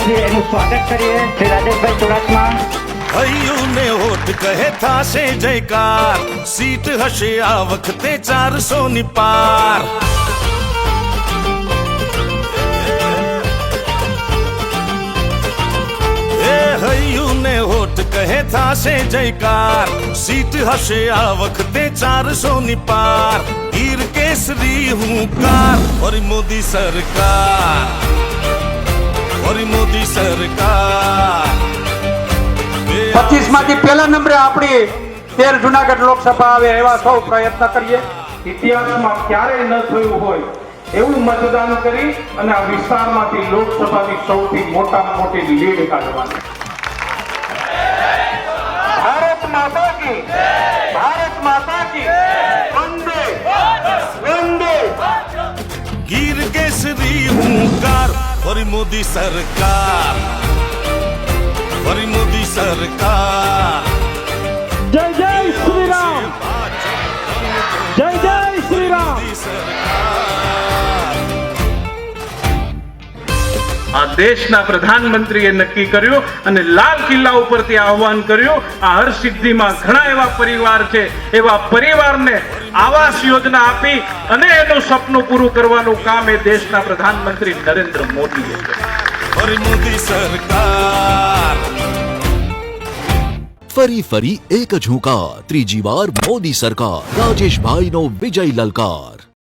છીએ એનું સ્વાગત કરીએ. શ્રી રાજેશભાઈ ચુડાસમા. હૈયું ને હોઠ કહે થાશે જયકાર. સીટ હશે આ વખતે ચારસો ની પાર ને હોઠ કહે થાશે જયકાર. સીટ હશે આ વખતે ચારસો ની પાર. ગીર કેસરી હું કાર. મોદી સરકાર. ફરી મોદી સરકાર. પચીસમાંથી પહેલા નંબરે આપણી તેર જુનાગઢ લોકસભા આવે એવા સૌ પ્રયત્ન કરીએ. ઇતિહાસમાં ક્યારેય ન થયું હોય એવું મતદાન કરી અને આ વિસ્તારમાંથી લોકસભાની સૌથી મોટા મોટી લીડ કાઢવાની. ભારત માતા કી ભારત માતા કી વંદે વંદે. ગીર કેસરી હુંકાર ફરી મોદી સરકાર. ફરી મોદી સરકાર. જય જય શ્રી રામ. જય આ દેશના પ્રધાનમંત્રીએ નક્કી કર્યું અને લાલ કિલ્લા ઉપરથી આહવાન કર્યું આ હરસિદ્ધિમાં ઘણા એવા પરિવાર છે એવા પરિવારને આવાસ યોજના આપી અને એનું સપનું પૂરું કરવાનું કામ એ દેશના પ્રધાનમંત્રી નરેન્દ્ર મોદીએ ફરી મોદી સરકાર. ફરી ફરી એક જ હુંકાર ત્રીજી વાર મોદી સરકાર. રાજેશભાઈનો વિજય લલકાર.